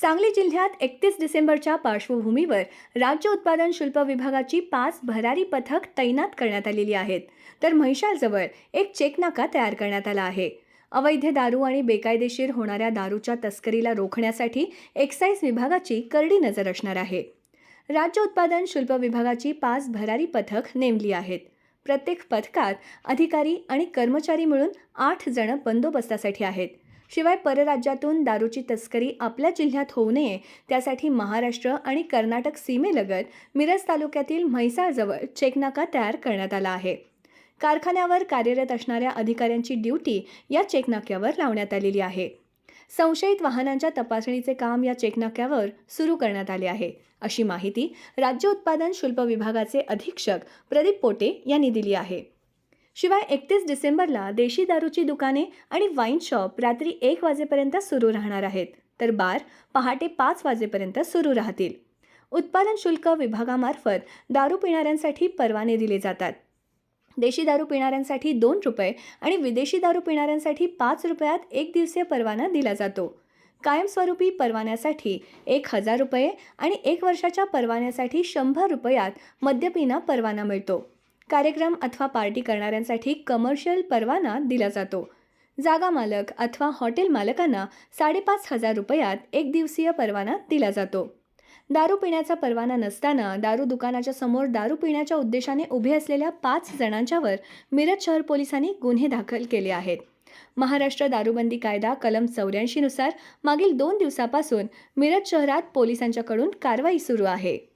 सांगली जिल्ह्यात एकतीस डिसेंबरच्या पार्श्वभूमीवर राज्य उत्पादन शुल्क विभागाची पाच भरारी पथक तैनात करण्यात आलेली आहेत. तर म्हैशाळजवळ एक चेकनाका तयार करण्यात आला आहे. अवैध दारू आणि बेकायदेशीर होणाऱ्या दारूच्या तस्करीला रोखण्यासाठी एक्साईज विभागाची करडी नजर असणार आहे. राज्य उत्पादन शुल्क विभागाची पाच भरारी पथक नेमली आहेत. प्रत्येक पथकात अधिकारी आणि कर्मचारी मिळून आठ जण बंदोबस्तासाठी आहेत. शिवाय परराज्यातून दारूची तस्करी आपल्या जिल्ह्यात होऊ नये त्यासाठी महाराष्ट्र आणि कर्नाटक सीमेलगत मिरज तालुक्यातील म्हैसाळजवळ चेकनाका तयार करण्यात आला आहे. कारखान्यावर कार्यरत असणाऱ्या अधिकाऱ्यांची ड्युटी या चेकनाक्यावर लावण्यात आलेली आहे. संशयित वाहनांच्या तपासणीचे काम या चेकनाक्यावर सुरू करण्यात आले आहे. अशी माहिती राज्य उत्पादन शुल्क विभागाचे अधीक्षक प्रदीप पोटे यांनी दिली आहे. शिवाय एकतीस डिसेंबरला देशी दारूची दुकाने आणि वाईन शॉप रात्री एक वाजेपर्यंत सुरू राहणार आहेत. तर बार पहाटे पाच वाजेपर्यंत सुरू राहतील. उत्पादन शुल्क विभागामार्फत दारू पिणाऱ्यांसाठी परवाने दिले जातात. देशी दारू पिणाऱ्यांसाठी दोन रुपये आणि विदेशी दारू पिणाऱ्यांसाठी पाच रुपयात एक दिवसीय परवाना दिला जातो. कायमस्वरूपी परवान्यासाठी एक हजार रुपये आणि एक वर्षाच्या परवान्यासाठी शंभर रुपयात मद्यपिना परवाना मिळतो. कार्यक्रम अथवा पार्टी करणाऱ्यांसाठी कमर्शियल परवाना दिला जातो. जागा मालक अथवा हॉटेल मालकांना साडेपाच हजार रुपयात एक दिवसीय परवाना दिला जातो. दारू पिण्याचा परवाना नसताना दारू दुकानाच्या समोर दारू पिण्याच्या उद्देशाने उभे असलेल्या पाच जणांच्यावर मिरज शहर पोलिसांनी गुन्हे दाखल केले आहेत. महाराष्ट्र दारूबंदी कायदा कलम चौऱ्याऐंशीनुसार मागील दोन दिवसापासून मिरज शहरात पोलिसांच्याकडून कारवाई सुरू आहे.